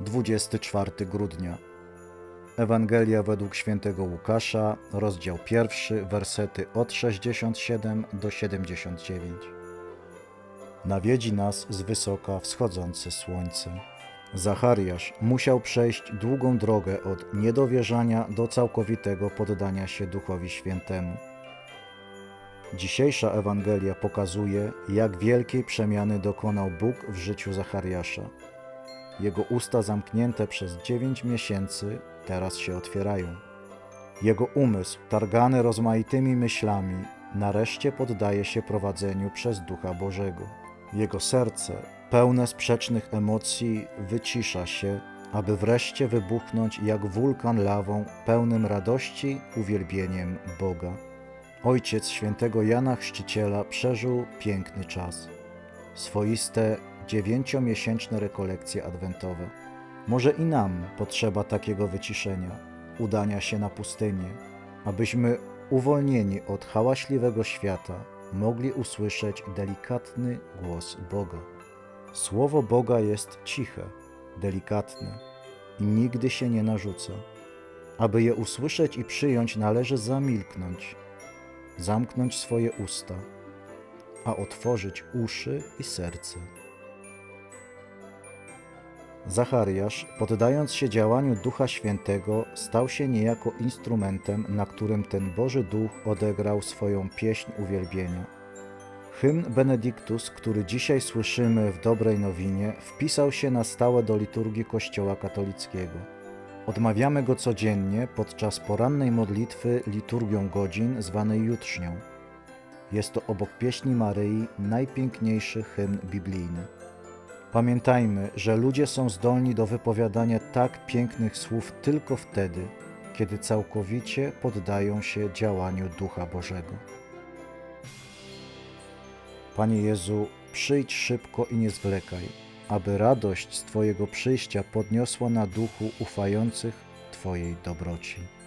24 grudnia. Ewangelia według świętego Łukasza, rozdział pierwszy, wersety od 67 do 79. Nawiedzi nas z wysoka wschodzące słońce. Zachariasz musiał przejść długą drogę od niedowierzania do całkowitego poddania się Duchowi Świętemu. Dzisiejsza Ewangelia pokazuje, jak wielkiej przemiany dokonał Bóg w życiu Zachariasza. Jego usta zamknięte przez dziewięć miesięcy teraz się otwierają. Jego umysł, targany rozmaitymi myślami, nareszcie poddaje się prowadzeniu przez Ducha Bożego. Jego serce, pełne sprzecznych emocji, wycisza się, aby wreszcie wybuchnąć jak wulkan lawą, pełnym radości, uwielbieniem Boga. Ojciec świętego Jana Chrzciciela przeżył piękny czas. Swoiste dziewięciomiesięczne rekolekcje adwentowe. Może i nam potrzeba takiego wyciszenia, udania się na pustynię, abyśmy uwolnieni od hałaśliwego świata mogli usłyszeć delikatny głos Boga. Słowo Boga jest ciche, delikatne i nigdy się nie narzuca. Aby je usłyszeć i przyjąć, należy zamilknąć, zamknąć swoje usta, a otworzyć uszy i serce. Zachariasz, poddając się działaniu Ducha Świętego, stał się niejako instrumentem, na którym ten Boży Duch odegrał swoją pieśń uwielbienia. Hymn Benedictus, który dzisiaj słyszymy w Dobrej Nowinie, wpisał się na stałe do liturgii Kościoła katolickiego. Odmawiamy go codziennie podczas porannej modlitwy liturgią godzin zwanej jutrznią. Jest to obok pieśni Maryi najpiękniejszy hymn biblijny. Pamiętajmy, że ludzie są zdolni do wypowiadania tak pięknych słów tylko wtedy, kiedy całkowicie poddają się działaniu Ducha Bożego. Panie Jezu, przyjdź szybko i nie zwlekaj, aby radość z Twojego przyjścia podniosła na duchu ufających Twojej dobroci.